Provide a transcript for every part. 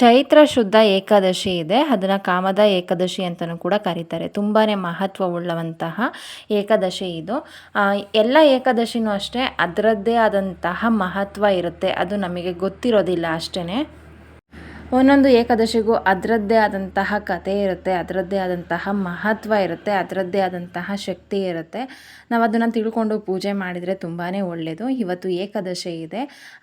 ಚೈತ್ರ ಶುದ್ಧ ಏಕಾದಶಿ ಇದೆ. ಅದನ್ನು ಕಾಮದ ಏಕಾದಶಿ ಅಂತಲೂ ಕೂಡ ಕರೀತಾರೆ. ತುಂಬಾ ಮಹತ್ವವುಳ್ಳವಂತಹ ಏಕಾದಶಿ ಇದು. ಎಲ್ಲ ಏಕಾದಶಿನೂ ಅಷ್ಟೇ, ಅದರದ್ದೇ ಆದಂತಹ ಮಹತ್ವ ಇರುತ್ತೆ. ಅದು ನಮಗೆ ಗೊತ್ತಿರೋದಿಲ್ಲ ಅಷ್ಟೇ ಒಂದೊಂದು ಏಕಾದಶಿಗೂ ಅದರದ್ದೇ ಆದಂತಹ ಕಥೆ ಇರುತ್ತೆ, ಅದರದ್ದೇ ಆದಂತಹ ಮಹತ್ವ ಇರುತ್ತೆ, ಅದರದ್ದೇ ಆದಂತಹ ಶಕ್ತಿ ಇರುತ್ತೆ. ನಾವು ಅದನ್ನು ತಿಳ್ಕೊಂಡು ಪೂಜೆ ಮಾಡಿದರೆ ತುಂಬಾ ಒಳ್ಳೆಯದು ಇವತ್ತು ಏಕಾದಶಿ ಇದೆ.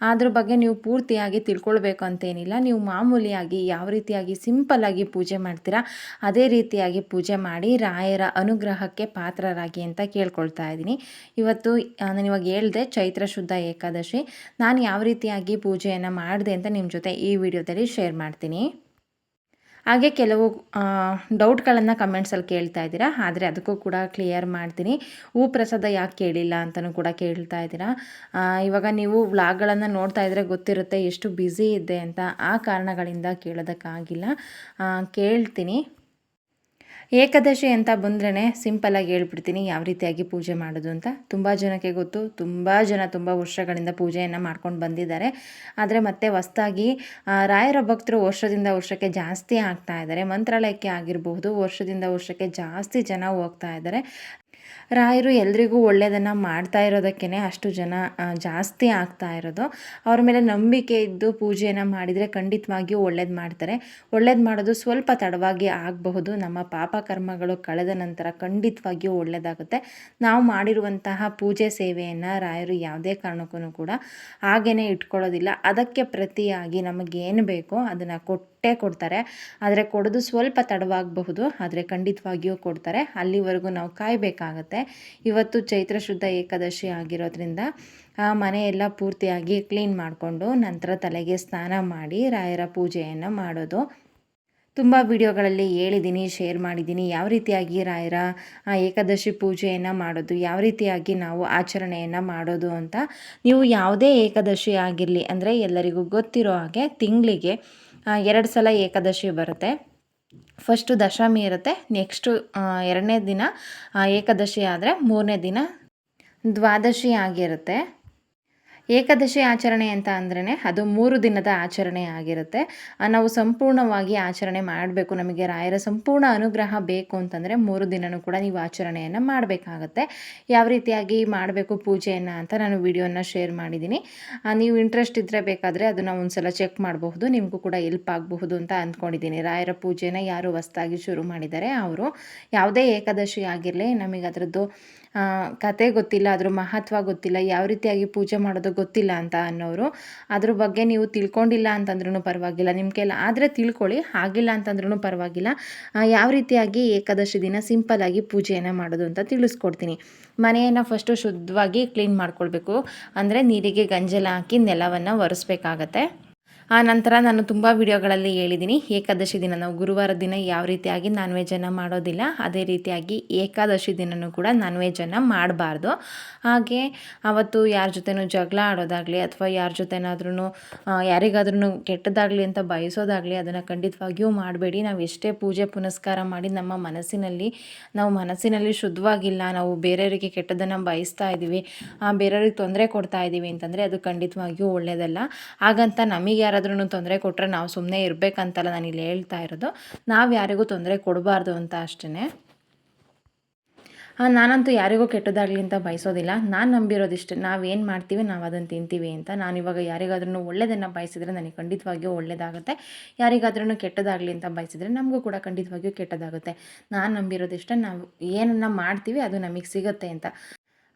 ಅದ್ರ ಬಗ್ಗೆ ನೀವು ಪೂರ್ತಿಯಾಗಿ ತಿಳ್ಕೊಳ್ಬೇಕು ಅಂತೇನಿಲ್ಲ. ನೀವು ಮಾಮೂಲಿಯಾಗಿ ಯಾವ ರೀತಿಯಾಗಿ ಸಿಂಪಲ್ಲಾಗಿ ಪೂಜೆ ಮಾಡ್ತೀರಾ, ಅದೇ ರೀತಿಯಾಗಿ ಪೂಜೆ ಮಾಡಿ ರಾಯರ ಅನುಗ್ರಹಕ್ಕೆ ಪಾತ್ರರಾಗಿ ಅಂತ ಕೇಳ್ಕೊಳ್ತಾ ಇದ್ದೀನಿ ಇವತ್ತು ನಾನು ಇವಾಗ ಹೇಳಿದೆ ಚೈತ್ರ ಶುದ್ಧ ಏಕಾದಶಿ. ನಾನು ಯಾವ ರೀತಿಯಾಗಿ ಪೂಜೆಯನ್ನು ಮಾಡಿದೆ ಅಂತ ನಿಮ್ಮ ಜೊತೆ ಈ ವಿಡಿಯೋದಲ್ಲಿ ಶೇರ್ ಮಾಡ್ತೀನಿ. ಹಾಗೆ ಕೆಲವು ಡೌಟ್ಗಳನ್ನು ಕಮೆಂಟ್ಸಲ್ಲಿ ಕೇಳ್ತಾ ಇದ್ದೀರಾ? ಆದರೆ ಅದಕ್ಕೂ ಕೂಡ ಕ್ಲಿಯರ್ ಮಾಡ್ತೀನಿ. ಹೂ ಪ್ರಸಾದ ಯಾಕೆ ಕೇಳಿಲ್ಲ ಅಂತಲೂ ಕೂಡ ಕೇಳ್ತಾ ಇದ್ದೀರಾ? ಇವಾಗ ನೀವು ವ್ಲಾಗ್ಗಳನ್ನು ನೋಡ್ತಾ ಇದ್ದರೆ ಗೊತ್ತಿರುತ್ತೆ ಎಷ್ಟು ಬ್ಯುಸಿ ಇದೆ ಅಂತ. ಆ ಕಾರಣಗಳಿಂದ ಕೇಳೋದಕ್ಕಾಗಿಲ್ಲ. ಕೇಳ್ತೀನಿ. ಏಕಾದಶಿ ಅಂತ ಬಂದ್ರೇ ಸಿಂಪಲ್ಲಾಗಿ ಹೇಳ್ಬಿಡ್ತೀನಿ ಯಾವ ರೀತಿಯಾಗಿ ಪೂಜೆ ಮಾಡೋದು ಅಂತ. ತುಂಬ ಜನಕ್ಕೆ ಗೊತ್ತು, ತುಂಬ ಜನ ತುಂಬ ವರ್ಷಗಳಿಂದ ಪೂಜೆಯನ್ನು ಮಾಡ್ಕೊಂಡು ಬಂದಿದ್ದಾರೆ. ಆದರೆ ಮತ್ತೆ ಹೊಸ್ದಾಗಿ ರಾಯರ ಭಕ್ತರು ವರ್ಷದಿಂದ ವರ್ಷಕ್ಕೆ ಜಾಸ್ತಿ ಆಗ್ತಾ ಇದ್ದಾರೆ. ಮಂತ್ರಾಲಯಕ್ಕೆ ಆಗಿರಬಹುದು, ವರ್ಷದಿಂದ ವರ್ಷಕ್ಕೆ ಜಾಸ್ತಿ ಜನ ಹೋಗ್ತಾ ಇದ್ದಾರೆ. ರಾಯರು ಎಲ್ರಿಗೂ ಒಳ್ಳೆಯದನ್ನು ಮಾಡ್ತಾ ಇರೋದಕ್ಕೇ ಅಷ್ಟು ಜನ ಜಾಸ್ತಿ ಆಗ್ತಾ ಇರೋದು. ಅವ್ರ ಮೇಲೆ ನಂಬಿಕೆ ಇದ್ದು ಪೂಜೆಯನ್ನು ಮಾಡಿದರೆ ಖಂಡಿತವಾಗಿಯೂ ಒಳ್ಳೇದು ಮಾಡ್ತಾರೆ. ಒಳ್ಳೇದು ಮಾಡೋದು ಸ್ವಲ್ಪ ತಡವಾಗಿ ಆಗಬಹುದು. ನಮ್ಮ ಪಾಪ ಕರ್ಮಗಳು ಕಳೆದ ನಂತರ ಖಂಡಿತವಾಗಿಯೂ ಒಳ್ಳೆಯದಾಗುತ್ತೆ ನಾವು ಮಾಡಿರುವಂತಹ ಪೂಜೆ ಸೇವೆಯನ್ನು ರಾಯರು ಯಾವುದೇ ಕಾರಣಕ್ಕೂ ಕೂಡ ಹಾಗೇ ಇಟ್ಕೊಳ್ಳೋದಿಲ್ಲ. ಅದಕ್ಕೆ ಪ್ರತಿಯಾಗಿ ನಮಗೇನು ಬೇಕೋ ಅದನ್ನು ಕೊಟ್ಟೇ ಕೊಡ್ತಾರೆ. ಆದರೆ ಕೊಡೋದು ಸ್ವಲ್ಪ ತಡವಾಗಬಹುದು. ಆದರೆ ಖಂಡಿತವಾಗಿಯೂ ಕೊಡ್ತಾರೆ. ಅಲ್ಲಿವರೆಗೂ ನಾವು ಕಾಯಬೇಕಾಗತ್ತೆ. ಇವತ್ತು ಚೈತ್ರ ಶುದ್ಧ ಏಕಾದಶಿ ಆಗಿರೋದ್ರಿಂದ ಆ ಮನೆಯೆಲ್ಲ ಪೂರ್ತಿಯಾಗಿ ಕ್ಲೀನ್ ಮಾಡಿಕೊಂಡು ನಂತರ ತಲೆಗೆ ಸ್ನಾನ ಮಾಡಿ ರಾಯರ ಪೂಜೆಯನ್ನು ಮಾಡೋದು. ತುಂಬ ವಿಡಿಯೋಗಳಲ್ಲಿ ಹೇಳಿದ್ದೀನಿ, ಶೇರ್ ಮಾಡಿದ್ದೀನಿ. ಯಾವ ರೀತಿಯಾಗಿ ರಾಯರ ಏಕಾದಶಿ ಪೂಜೆಯನ್ನು ಮಾಡೋದು, ಯಾವ ರೀತಿಯಾಗಿ ನಾವು ಆಚರಣೆಯನ್ನು ಮಾಡೋದು ಅಂತ ನೀವು ಯಾವುದೇ ಏಕಾದಶಿ ಆಗಿರಲಿ ಅಂದರೆ ಎಲ್ಲರಿಗೂ ಗೊತ್ತಿರೋ ಹಾಗೆ ತಿಂಗಳಿಗೆ ಎರಡು ಸಲ ಏಕಾದಶಿ ಬರುತ್ತೆ. ಫಸ್ಟು ದಶಮಿ ಇರುತ್ತೆ. ನೆಕ್ಸ್ಟು ಎರಡನೇ ದಿನ ಏಕಾದಶಿ ಆದರೆ ಮೂರನೇ ದಿನ ದ್ವಾದಶಿ ಆಗಿರುತ್ತೆ. ಏಕಾದಶಿ ಆಚರಣೆ ಅಂತ ಅಂದ್ರೇ ಅದು ಮೂರು ದಿನದ ಆಚರಣೆ ಆಗಿರುತ್ತೆ. ನಾವು ಸಂಪೂರ್ಣವಾಗಿ ಆಚರಣೆ ಮಾಡಬೇಕು. ನಮಗೆ ರಾಯರ ಸಂಪೂರ್ಣ ಅನುಗ್ರಹ ಬೇಕು ಅಂತಂದರೆ ಮೂರು ದಿನವೂ ಕೂಡ ನೀವು ಆಚರಣೆಯನ್ನು ಮಾಡಬೇಕಾಗತ್ತೆ. ಯಾವ ರೀತಿಯಾಗಿ ಮಾಡಬೇಕು ಪೂಜೆಯನ್ನು ಅಂತ ನಾನು ವಿಡಿಯೋನ ಶೇರ್ ಮಾಡಿದ್ದೀನಿ. ನೀವು ಇಂಟ್ರೆಸ್ಟ್ ಇದ್ದರೆ ಬೇಕಾದರೆ ಅದನ್ನು ಒಂದ್ಸಲ ಚೆಕ್ ಮಾಡಬಹುದು. ನಿಮಗೂ ಕೂಡ ಎಲ್ಪ್ ಆಗಬಹುದು ಅಂತ ಅಂದ್ಕೊಂಡಿದ್ದೀನಿ. ರಾಯರ ಪೂಜೆನ ಯಾರು ಹೊಸ್ದಾಗಿ ಶುರು ಮಾಡಿದ್ದಾರೆ ಅವರು. ಯಾವುದೇ ಏಕಾದಶಿ ಆಗಿರಲಿ ನಮಗೆ ಅದರದ್ದು ಕತೆ ಗೊತ್ತಿಲ್ಲ, ಅದ್ರ ಮಹತ್ವ ಗೊತ್ತಿಲ್ಲ, ಯಾವ ರೀತಿಯಾಗಿ ಪೂಜೆ ಮಾಡೋದು ಗೊತ್ತಿಲ್ಲ ಅಂತ ಅನ್ನೋರು. ಅದ್ರ ಬಗ್ಗೆ ನೀವು ತಿಳ್ಕೊಂಡಿಲ್ಲ ಅಂತಂದ್ರೂ ಪರವಾಗಿಲ್ಲ. ನಿಮ್ಮ ಕೈಲಿ ಆದರೆ ತಿಳ್ಕೊಳ್ಳಿ ಆಗಿಲ್ಲ ಅಂತಂದ್ರೂ ಪರವಾಗಿಲ್ಲ. ಯಾವ ರೀತಿಯಾಗಿ ಏಕಾದಶಿ ದಿನ ಸಿಂಪಲ್ಲಾಗಿ ಪೂಜೆಯನ್ನು ಮಾಡೋದು ಅಂತ ತಿಳಿಸ್ಕೊಡ್ತೀನಿ. ಮನೆಯನ್ನು ಫಸ್ಟು ಶುದ್ಧವಾಗಿ ಕ್ಲೀನ್ ಮಾಡ್ಕೊಳ್ಬೇಕು. ಅಂದರೆ ನೀರಿಗೆ ಗಂಜಲ ಹಾಕಿ ನೆಲವನ್ನು ಒರೆಸ್ಬೇಕಾಗತ್ತೆ. ಆ ನಂತರ ನಾನು ತುಂಬ ವಿಡಿಯೋಗಳಲ್ಲಿ ಹೇಳಿದ್ದೀನಿ. ಏಕಾದಶಿ ದಿನ ನಾವು ಗುರುವಾರ ದಿನ ಯಾವ ರೀತಿಯಾಗಿ ನಾನ್ ವೆಜ್ಜನ್ನು ಮಾಡೋದಿಲ್ಲ, ಅದೇ ರೀತಿಯಾಗಿ ಏಕಾದಶಿ ದಿನವೂ ಕೂಡ ನಾನ್ ವೆಜ್ಜನ್ನು ಮಾಡಬಾರ್ದು. ಹಾಗೆ ಅವತ್ತು ಯಾರ ಜೊತೆನೂ ಜಗಳ ಆಡೋದಾಗಲಿ ಅಥವಾ ಯಾರ ಜೊತೆನಾದ್ರೂ ಯಾರಿಗಾದ್ರೂ ಕೆಟ್ಟದಾಗಲಿ ಅಂತ ಬಯಸೋದಾಗಲಿ ಅದನ್ನು ಖಂಡಿತವಾಗಿಯೂ ಮಾಡಬೇಡಿ. ನಾವು ಎಷ್ಟೇ ಪೂಜೆ ಪುನಸ್ಕಾರ ಮಾಡಿ ನಮ್ಮ ಮನಸ್ಸಿನಲ್ಲಿ, ನಾವು ಮನಸ್ಸಿನಲ್ಲಿ ಶುದ್ಧವಾಗಿಲ್ಲ ನಾವು ಬೇರೆಯವರಿಗೆ ಕೆಟ್ಟದನ್ನು ಬಯಸ್ತಾ ಇದ್ದೀವಿ ಬೇರೆಯವ್ರಿಗೆ ತೊಂದರೆ ಕೊಡ್ತಾ ಇದ್ದೀವಿ ಅಂತಂದರೆ ಅದು ಖಂಡಿತವಾಗಿಯೂ ಒಳ್ಳೆಯದಲ್ಲ ಹಾಗಂತ ನಮಗೆ ಯಾರಾದ್ರೂ ತೊಂದರೆ ಕೊಟ್ಟರೆ ನಾವು ಸುಮ್ಮನೆ ಇರಬೇಕಂತಲ್ಲ ನಾನು ಇಲ್ಲಿ ಹೇಳ್ತಾ ಇರೋದು. ನಾವು ಯಾರಿಗೂ ತೊಂದರೆ ಕೊಡಬಾರ್ದು ಅಂತ ಅಷ್ಟೇ ನಾನಂತೂ ಯಾರಿಗೂ ಕೆಟ್ಟದಾಗಲಿ ಅಂತ ಬಯಸೋದಿಲ್ಲ. ನಾನು ನಂಬಿರೋದಿಷ್ಟೇ. ನಾವೇನು ಮಾಡ್ತೀವಿ ನಾವು ಅದನ್ನು ತಿಂತೀವಿ ಅಂತ. ನಾನು ಇವಾಗ ಯಾರಿಗಾದ್ರೂ ಒಳ್ಳೆಯದನ್ನು ಬಯಸಿದ್ರೆ ನನಗೆ ಖಂಡಿತವಾಗಿಯೂ ಒಳ್ಳೆಯದಾಗುತ್ತೆ ಯಾರಿಗಾದ್ರೂ ಕೆಟ್ಟದಾಗಲಿ ಅಂತ ಬಯಸಿದರೆ ನಮಗೂ ಕೂಡ ಖಂಡಿತವಾಗಿಯೂ ಕೆಟ್ಟದಾಗುತ್ತೆ. ನಾನು ನಂಬಿರೋದಿಷ್ಟೇ ನಾವು ಏನನ್ನು ಮಾಡ್ತೀವಿ ಅದು ನಮಗೆ ಸಿಗುತ್ತೆ ಅಂತ.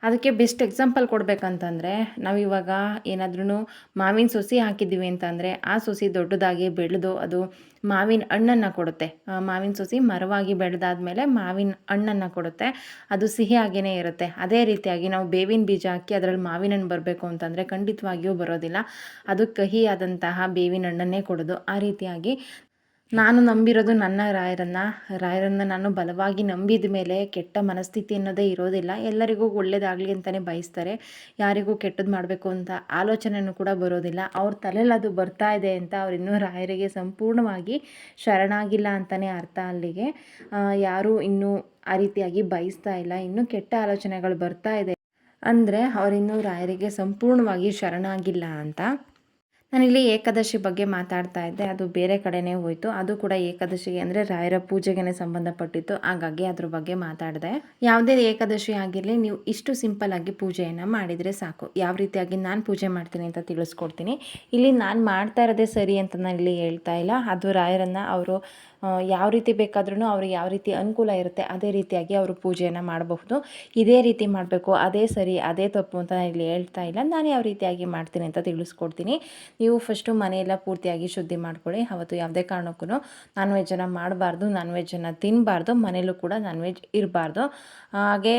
ಅದಕ್ಕೆ ಬೆಸ್ಟ್ ಎಕ್ಸಾಂಪಲ್ ಕೊಡಬೇಕಂತಂದರೆ ನಾವು ಇವಾಗ ಏನಾದ್ರೂ ಮಾವಿನ ಸೊಸಿ ಹಾಕಿದ್ದೀವಿ ಅಂತಂದರೆ, ಆ ಸೊಸಿ ದೊಡ್ಡದಾಗಿ ಬೆಳೆದು ಅದು ಮಾವಿನ ಹಣ್ಣನ್ನು ಕೊಡುತ್ತೆ. ಮಾವಿನ ಸೊಸಿ ಮರವಾಗಿ ಬೆಳೆದಾದ್ಮೇಲೆ ಮಾವಿನ ಹಣ್ಣನ್ನು ಕೊಡುತ್ತೆ. ಅದು ಸಿಹಿಯಾಗಿಯೇ ಇರುತ್ತೆ. ಅದೇ ರೀತಿಯಾಗಿ ನಾವು ಬೇವಿನ ಬೀಜ ಹಾಕಿ ಅದರಲ್ಲಿ ಮಾವಿನ ಹಣ್ಣು ಬರಬೇಕು ಅಂತಂದರೆ ಖಂಡಿತವಾಗಿಯೂ ಬರೋದಿಲ್ಲ. ಅದು ಕಹಿಯಾದಂತಹ ಬೇವಿನ ಹಣ್ಣನ್ನೇ ಕೊಡೋದು. ಆ ರೀತಿಯಾಗಿ ನಾನು ನಂಬಿರೋದು ನನ್ನ ರಾಯರನ್ನು. ರಾಯರನ್ನು ನಾನು ಬಲವಾಗಿ ನಂಬಿದ ಮೇಲೆ ಕೆಟ್ಟ ಮನಸ್ಥಿತಿ ಅನ್ನೋದೇ ಇರೋದಿಲ್ಲ. ಎಲ್ಲರಿಗೂ ಒಳ್ಳೇದಾಗಲಿ ಅಂತಲೇ ಬಯಸ್ತಾರೆ. ಯಾರಿಗೂ ಕೆಟ್ಟದ್ದು ಮಾಡಬೇಕು ಅಂತ ಆಲೋಚನೆಯೂ ಕೂಡ ಬರೋದಿಲ್ಲ. ಅವ್ರ ತಲೆಯಲ್ಲಿ ಅದು ಬರ್ತಾ ಇದೆ ಅಂತ ಅವರಿನ್ನೂ ರಾಯರಿಗೆ ಸಂಪೂರ್ಣವಾಗಿ ಶರಣಾಗಿಲ್ಲ ಅಂತಲೇ ಅರ್ಥ ಅಲ್ಲಿಗೆ. ಯಾರೂ ಇನ್ನೂ ಆ ರೀತಿಯಾಗಿ ಬಯಸ್ತಾ ಇಲ್ಲ. ಇನ್ನೂ ಕೆಟ್ಟ ಆಲೋಚನೆಗಳು ಬರ್ತಾ ಇದೆ. ಅಂದರೆ ಅವರಿನ್ನೂ ರಾಯರಿಗೆ ಸಂಪೂರ್ಣವಾಗಿ ಶರಣಾಗಿಲ್ಲ ಅಂತ. ನಾನಿಲ್ಲಿ ಏಕಾದಶಿ ಬಗ್ಗೆ ಮಾತಾಡ್ತಾ ಇದ್ದೆ. ಅದು ಬೇರೆ ಕಡೆನೇ ಹೋಯಿತು. ಅದು ಕೂಡ ಏಕಾದಶಿಗೆ ಅಂದರೆ ರಾಯರ ಪೂಜೆಗೆ ಸಂಬಂಧಪಟ್ಟಿತ್ತು. ಹಾಗಾಗಿ ಅದ್ರ ಬಗ್ಗೆ ಮಾತಾಡಿದೆ. ಯಾವುದೇ ಏಕಾದಶಿ ಆಗಿರಲಿ, ನೀವು ಇಷ್ಟು ಸಿಂಪಲ್ ಆಗಿ ಪೂಜೆಯನ್ನು ಮಾಡಿದರೆ ಸಾಕು. ಯಾವ ರೀತಿಯಾಗಿ ನಾನು ಪೂಜೆ ಮಾಡ್ತೀನಿ ಅಂತ ತಿಳಿಸ್ಕೊಡ್ತೀನಿ. ಇಲ್ಲಿ ನಾನು ಮಾಡ್ತಾ ಇರೋದೇ ಸರಿ ಅಂತ ನಾನು ಇಲ್ಲಿ ಹೇಳ್ತಾ ಇಲ್ಲ. ಅದು ರಾಯರನ್ನು, ಅವರು ಯಾವ ರೀತಿ ಬೇಕಾದ್ರೂ ಅವ್ರಿಗೆ ಯಾವ ರೀತಿ ಅನುಕೂಲ ಇರುತ್ತೆ, ಅದೇ ರೀತಿಯಾಗಿ ಅವರು ಪೂಜೆಯನ್ನು ಮಾಡಬಹುದು. ಇದೇ ರೀತಿ ಮಾಡಬೇಕು, ಅದೇ ಸರಿ, ಅದೇ ತಪ್ಪು ಅಂತ ನಾನು ಇಲ್ಲಿ ಹೇಳ್ತಾ ಇಲ್ಲ. ನಾನು ಯಾವ ರೀತಿಯಾಗಿ ಮಾಡ್ತೀನಿ ಅಂತ ತಿಳಿಸ್ಕೊಡ್ತೀನಿ. ನೀವು ಫಸ್ಟು ಮನೆಯೆಲ್ಲ ಪೂರ್ತಿಯಾಗಿ ಶುದ್ಧಿ ಮಾಡ್ಕೊಳ್ಳಿ. ಅವತ್ತು ಯಾವುದೇ ಕಾರಣಕ್ಕೂ ನಾನ್ ವೆಜ್ಜನ್ನು ಮಾಡಬಾರ್ದು ನಾನ್ ವೆಜ್ಜನ್ನು ತಿನ್ನಬಾರ್ದು ಮನೇಲೂ ಕೂಡ ನಾನ್ ವೆಜ್ ಇರಬಾರ್ದು ಹಾಗೆ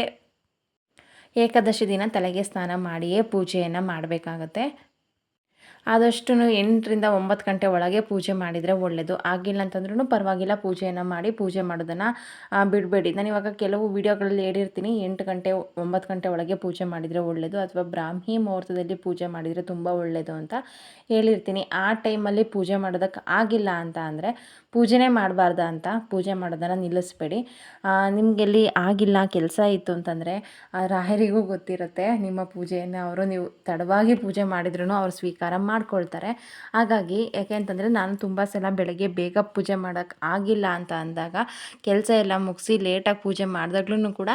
ಏಕಾದಶಿ ದಿನ ತಲೆಗೆ ಸ್ನಾನ ಮಾಡಿಯೇ ಪೂಜೆಯನ್ನು ಮಾಡಬೇಕಾಗತ್ತೆ. ಆದಷ್ಟು ಎಂಟರಿಂದ ಒಂಬತ್ತು ಗಂಟೆ ಒಳಗೆ ಪೂಜೆ ಮಾಡಿದರೆ ಒಳ್ಳೆಯದು ಆಗಿಲ್ಲ ಅಂತಂದ್ರೂ ಪರವಾಗಿಲ್ಲ, ಪೂಜೆಯನ್ನು ಮಾಡಿ ಪೂಜೆ ಮಾಡೋದನ್ನು ಬಿಡಬೇಡಿ. ನಾನು ಇವಾಗ ಕೆಲವು ವೀಡಿಯೋಗಳಲ್ಲಿ ಹೇಳಿರ್ತೀನಿ, ಎಂಟು ಗಂಟೆ, ಒಂಬತ್ತು ಗಂಟೆ ಒಳಗೆ ಪೂಜೆ ಮಾಡಿದರೆ ಒಳ್ಳೆಯದು ಅಥವಾ ಬ್ರಾಹ್ಮಿ ಮುಹೂರ್ತದಲ್ಲಿ ಪೂಜೆ ಮಾಡಿದರೆ ತುಂಬ ಒಳ್ಳೆಯದು ಅಂತ ಹೇಳಿರ್ತೀನಿ. ಆ ಟೈಮಲ್ಲಿ ಪೂಜೆ ಮಾಡೋದಕ್ಕೆ ಆಗಿಲ್ಲ ಅಂತ ಅಂದರೆ ಪೂಜೆನೇ ಮಾಡಬಾರ್ದ ಅಂತ ಪೂಜೆ ಮಾಡೋದನ್ನು ನಿಲ್ಲಿಸ್ಬೇಡಿ. ನಿಮಗೆಲ್ಲಿ ಆಗಿಲ್ಲ, ಕೆಲಸ ಇತ್ತು ಅಂತಂದರೆ ರಾಯರಿಗೂ ಗೊತ್ತಿರುತ್ತೆ, ನಿಮ್ಮ ಪೂಜೆಯನ್ನು ಅವರು ನೀವು ತಡವಾಗಿ ಪೂಜೆ ಮಾಡಿದ್ರೂ ಅವ್ರು ಸ್ವೀಕಾರ ಮಾಡ್ಕೊಳ್ತಾರೆ. ಹಾಗಾಗಿ ಯಾಕೆ ಅಂತಂದರೆ, ನಾನು ತುಂಬ ಸಲ ಬೆಳಗ್ಗೆ ಬೇಗ ಪೂಜೆ ಮಾಡೋಕ್ಕೆ ಆಗಿಲ್ಲ ಅಂತ ಅಂದಾಗ, ಕೆಲಸ ಎಲ್ಲ ಮುಗಿಸಿ ಲೇಟಾಗಿ ಪೂಜೆ ಮಾಡಿದಾಗ್ಲೂ ಕೂಡ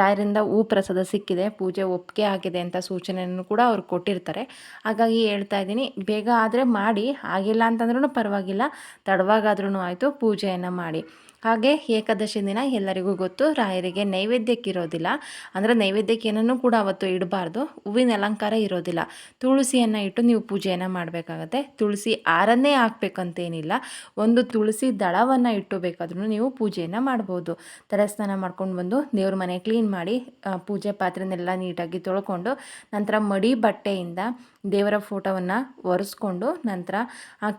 ರಾಯರಿಂದ ಹೂ ಪ್ರಸಾದ ಸಿಕ್ಕಿದೆ, ಪೂಜೆ ಒಪ್ಪಿಗೆ ಆಗಿದೆ ಅಂತ ಸೂಚನೆಯನ್ನು ಕೂಡ ಅವ್ರು ಕೊಟ್ಟಿರ್ತಾರೆ. ಹಾಗಾಗಿ ಹೇಳ್ತಾ ಇದ್ದೀನಿ, ಬೇಗ ಆದರೆ ಮಾಡಿ, ಆಗಿಲ್ಲ ಅಂತಂದ್ರೂ ಪರವಾಗಿಲ್ಲ ತಡವಾಗಾದ್ರೂ ಆಯಿತು ಪೂಜೆಯನ್ನು ಮಾಡಿ. ಹಾಗೆ ಏಕಾದಶಿ ದಿನ ಎಲ್ಲರಿಗೂ ಗೊತ್ತು, ರಾಯರಿಗೆ ನೈವೇದ್ಯಕ್ಕೆ ಇರೋದಿಲ್ಲ ಅಂದರೆ ನೈವೇದ್ಯಕ್ಕೆ ಏನನ್ನು ಕೂಡ ಅವತ್ತು ಇಡಬಾರ್ದು. ಹೂವಿನ ಅಲಂಕಾರ ಇರೋದಿಲ್ಲ. ತುಳಸಿಯನ್ನು ಇಟ್ಟು ನೀವು ಪೂಜೆಯನ್ನು ಮಾಡಬೇಕಾಗತ್ತೆ. ತುಳಸಿ ಆರನ್ನೇ ಹಾಕ್ಬೇಕಂತೇನಿಲ್ಲ. ಒಂದು ತುಳಸಿ ದಳವನ್ನು ಇಟ್ಟು ಬೇಕಾದ್ರೂ ನೀವು ಪೂಜೆಯನ್ನು ಮಾಡ್ಬೋದು. ತಲೆಸ್ನಾನ ಮಾಡ್ಕೊಂಡು ಬಂದು ದೇವ್ರ ಮನೆ ಕ್ಲೀನ್ ಮಾಡಿ ಪೂಜೆ ಪಾತ್ರೆನೆಲ್ಲ ನೀಟಾಗಿ ತೊಳ್ಕೊಂಡು, ನಂತರ ಮಡಿ ಬಟ್ಟೆಯಿಂದ ದೇವರ ಫೋಟೋವನ್ನು ಒರೆಸ್ಕೊಂಡು ನಂತರ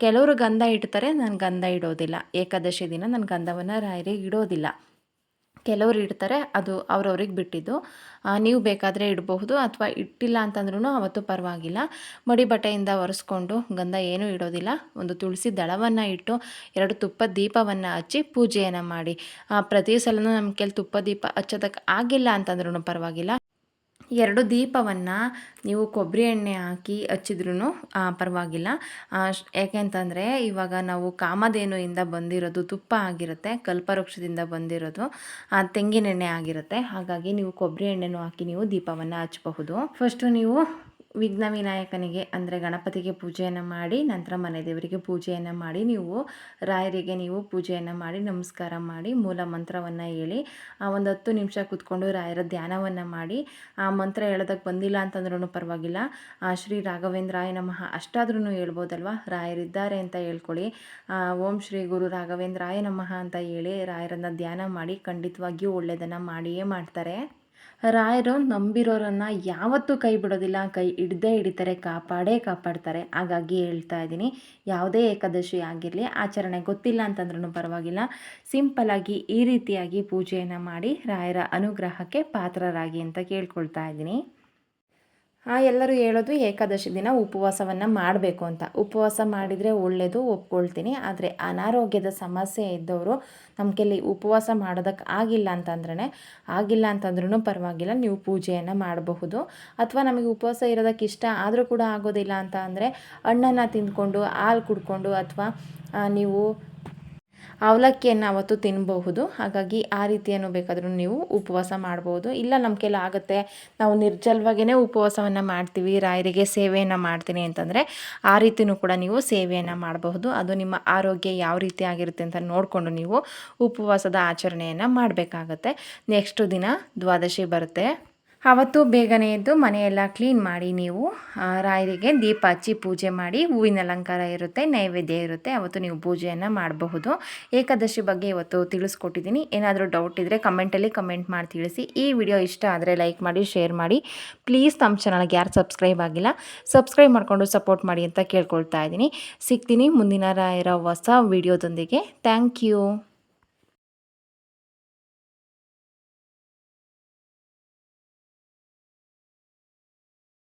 ಕೆಲವರು ಗಂಧ ಇಡ್ತಾರೆ. ನಾನು ಗಂಧ ಇಡೋದಿಲ್ಲ. ಏಕಾದಶಿ ದಿನ ನಾನು ಗಂಧವನ್ನು ರಾಯರಿಗೆ ಇಡೋದಿಲ್ಲ. ಕೆಲವರು ಇಡ್ತಾರೆ, ಅದು ಅವ್ರವ್ರಿಗೆ ಬಿಟ್ಟಿದ್ದು. ನೀವು ಬೇಕಾದರೆ ಇಡಬಹುದು ಅಥವಾ ಇಟ್ಟಿಲ್ಲ ಅಂತಂದ್ರೂ ಅವತ್ತು ಪರವಾಗಿಲ್ಲ. ಮಡಿ ಬಟ್ಟೆಯಿಂದ ಒರೆಸ್ಕೊಂಡು ಗಂಧ ಏನೂ ಇಡೋದಿಲ್ಲ. ಒಂದು ತುಳಸಿ ದಳವನ್ನು ಇಟ್ಟು ಎರಡು ತುಪ್ಪದ ದೀಪವನ್ನು ಹಚ್ಚಿ ಪೂಜೆಯನ್ನು ಮಾಡಿ. ಪ್ರತಿ ಸಲನೂ ನಮ್ಮ ಕೆಲ ತುಪ್ಪ ದೀಪ ಹಚ್ಚೋದಕ್ಕೆ ಆಗಿಲ್ಲ ಅಂತಂದ್ರೂ ಪರವಾಗಿಲ್ಲ. ಎರಡು ದೀಪವನ್ನು ನೀವು ಕೊಬ್ಬರಿ ಎಣ್ಣೆ ಹಾಕಿ ಹಚ್ಚಿದ್ರೂ ಪರವಾಗಿಲ್ಲ. ಯಾಕೆಂತಂದರೆ ಇವಾಗ ನಾವು ಕಾಮಧೇನುಯಿಂದ ಬಂದಿರೋದು ತುಪ್ಪ ಆಗಿರುತ್ತೆ, ಕಲ್ಪವೃಕ್ಷದಿಂದ ಬಂದಿರೋದು ತೆಂಗಿನೆಣ್ಣೆ ಆಗಿರುತ್ತೆ. ಹಾಗಾಗಿ ನೀವು ಕೊಬ್ಬರಿ ಎಣ್ಣೆನೂ ಹಾಕಿ ನೀವು ದೀಪವನ್ನು ಹಚ್ಚಬಹುದು ಫಸ್ಟು ನೀವು ವಿಘ್ನ ವಿನಾಯಕನಿಗೆ, ಅಂದರೆ ಗಣಪತಿಗೆ ಪೂಜೆಯನ್ನು ಮಾಡಿ, ನಂತರ ಮನೆ ದೇವರಿಗೆ ಪೂಜೆಯನ್ನು ಮಾಡಿ, ನೀವು ರಾಯರಿಗೆ ನೀವು ಪೂಜೆಯನ್ನು ಮಾಡಿ, ನಮಸ್ಕಾರ ಮಾಡಿ, ಮೂಲ ಮಂತ್ರವನ್ನು ಹೇಳಿ, ಆ ಒಂದು ಹತ್ತು ನಿಮಿಷ ಕೂತ್ಕೊಂಡು ರಾಯರ ಧ್ಯಾನವನ್ನು ಮಾಡಿ, ಆ ಮಂತ್ರ ಹೇಳೋದಕ್ಕೆ ಬಂದಿಲ್ಲ ಅಂತಂದ್ರೂ ಪರವಾಗಿಲ್ಲ. ಆ ಶ್ರೀ ರಾಘವೇಂದ್ರಾಯ ನಮಃ ಅಷ್ಟಾದ್ರೂ ಹೇಳ್ಬೋದಲ್ವ? ರಾಯರಿದ್ದಾರೆ ಅಂತ ಹೇಳ್ಕೊಳ್ಳಿ. ಓಂ ಶ್ರೀ ಗುರು ರಾಘವೇಂದ್ರಾಯ ನಮಃ ಅಂತ ಹೇಳಿ ರಾಯರನ್ನು ಧ್ಯಾನ ಮಾಡಿ, ಖಂಡಿತವಾಗಿಯೂ ಒಳ್ಳೆಯದನ್ನು ಮಾಡಿಯೇ ಮಾಡ್ತಾರೆ. ರಾಯರು ನಂಬಿರೋರನ್ನ ಯಾವತ್ತೂ ಕೈ ಬಿಡೋದಿಲ್ಲ, ಕೈ ಹಿಡ್ದೇ ಹಿಡಿತಾರೆ, ಕಾಪಾಡೇ ಕಾಪಾಡ್ತಾರೆ. ಹಾಗಾಗಿ ಹೇಳ್ತಾ ಇದ್ದೀನಿ, ಯಾವುದೇ ಏಕಾದಶಿ ಆಗಿರಲಿ, ಆಚರಣೆ ಗೊತ್ತಿಲ್ಲ ಅಂತಂದ್ರೂ ಪರವಾಗಿಲ್ಲ. ಸಿಂಪಲಾಗಿ ಈ ರೀತಿಯಾಗಿ ಪೂಜೆಯನ್ನು ಮಾಡಿ ರಾಯರ ಅನುಗ್ರಹಕ್ಕೆ ಪಾತ್ರರಾಗಿ ಅಂತ ಕೇಳ್ಕೊಳ್ತಾ ಇದ್ದೀನಿ. ಎಲ್ಲರೂ ಹೇಳೋದು ಏಕಾದಶಿ ದಿನ ಉಪವಾಸವನ್ನು ಮಾಡಬೇಕು ಅಂತ. ಉಪವಾಸ ಮಾಡಿದರೆ ಒಳ್ಳೆಯದು ಒಪ್ಕೊಳ್ತೀನಿ. ಆದರೆ ಅನಾರೋಗ್ಯದ ಸಮಸ್ಯೆ ಇದ್ದವರು ನಮ್ಮ ಉಪವಾಸ ಮಾಡೋದಕ್ಕೆ ಆಗಿಲ್ಲ ಅಂತಂದ್ರೆ ಆಗಿಲ್ಲ ಅಂತಂದ್ರೂ ಪರವಾಗಿಲ್ಲ, ನೀವು ಪೂಜೆಯನ್ನು ಮಾಡಬಹುದು. ಅಥವಾ ನಮಗೆ ಉಪವಾಸ ಇರೋದಕ್ಕೆ ಇಷ್ಟ ಆದರೂ ಕೂಡ ಆಗೋದಿಲ್ಲ ಅಂತ ಅಂದರೆ ಹಣ್ಣನ್ನು ತಿಂದ್ಕೊಂಡು ಹಾಲು ಕುಡ್ಕೊಂಡು ಅಥವಾ ನೀವು ಅವಲಕ್ಕಿಯನ್ನು ಅವತ್ತು ತಿನ್ನಬಹುದು ಹಾಗಾಗಿ ಆ ರೀತಿಯನ್ನು ಬೇಕಾದರೂ ನೀವು ಉಪವಾಸ ಮಾಡ್ಬೋದು. ಇಲ್ಲ, ನಮ್ಮ ಕೈಲಿ ಆಗುತ್ತೆ. ನಾವು ನಿರ್ಜಲವಾಗೇ ಉಪವಾಸವನ್ನು ಮಾಡ್ತೀವಿ. ರಾಯರಿಗೆ ಸೇವೆಯನ್ನು ಮಾಡ್ತೀನಿ ಅಂತಂದರೆ ಆ ರೀತಿಯೂ ಕೂಡ ನೀವು ಸೇವೆಯನ್ನು ಮಾಡಬಹುದು. ಅದು ನಿಮ್ಮ ಆರೋಗ್ಯ ಯಾವ ರೀತಿ ಆಗಿರುತ್ತೆ ಅಂತ ನೋಡಿಕೊಂಡು ನೀವು ಉಪವಾಸದ ಆಚರಣೆಯನ್ನು ಮಾಡಬೇಕಾಗತ್ತೆ. ನೆಕ್ಸ್ಟ್ ದಿನ ದ್ವಾದಶಿ ಬರುತ್ತೆ. ಆವತ್ತು ಬೇಗನೆ ಎದ್ದು ಮನೆಯೆಲ್ಲ ಕ್ಲೀನ್ ಮಾಡಿ ನೀವು ರಾಯರಿಗೆ ದೀಪ ಹಚ್ಚಿ ಪೂಜೆ ಮಾಡಿ ಹೂವಿನ ಅಲಂಕಾರ ಇರುತ್ತೆ, ನೈವೇದ್ಯ ಇರುತ್ತೆ, ಅವತ್ತು ನೀವು ಪೂಜೆಯನ್ನು ಮಾಡಬಹುದು. ಏಕಾದಶಿ ಬಗ್ಗೆ ಇವತ್ತು ತಿಳಿಸ್ಕೊಟ್ಟಿದ್ದೀನಿ. ಏನಾದರೂ ಡೌಟ್ ಇದ್ದರೆ ಕಮೆಂಟಲ್ಲಿ ಕಮೆಂಟ್ ಮಾಡಿ ತಿಳಿಸಿ. ಈ ವಿಡಿಯೋ ಇಷ್ಟ ಆದರೆ ಲೈಕ್ ಮಾಡಿ ಶೇರ್ ಮಾಡಿ. ಪ್ಲೀಸ್ ನಮ್ಮ ಚಾನಲ್ಗೆ ಯಾರು ಸಬ್ಸ್ಕ್ರೈಬ್ ಆಗಿಲ್ಲ ಸಬ್ಸ್ಕ್ರೈಬ್ ಮಾಡಿಕೊಂಡು ಸಪೋರ್ಟ್ ಮಾಡಿ ಅಂತ ಕೇಳ್ಕೊಳ್ತಾ ಇದ್ದೀನಿ. ಸಿಗ್ತೀನಿ ಮುಂದಿನ ರಾಯರ ಹೊಸ ವಿಡಿಯೋದೊಂದಿಗೆ ಥ್ಯಾಂಕ್ ಯು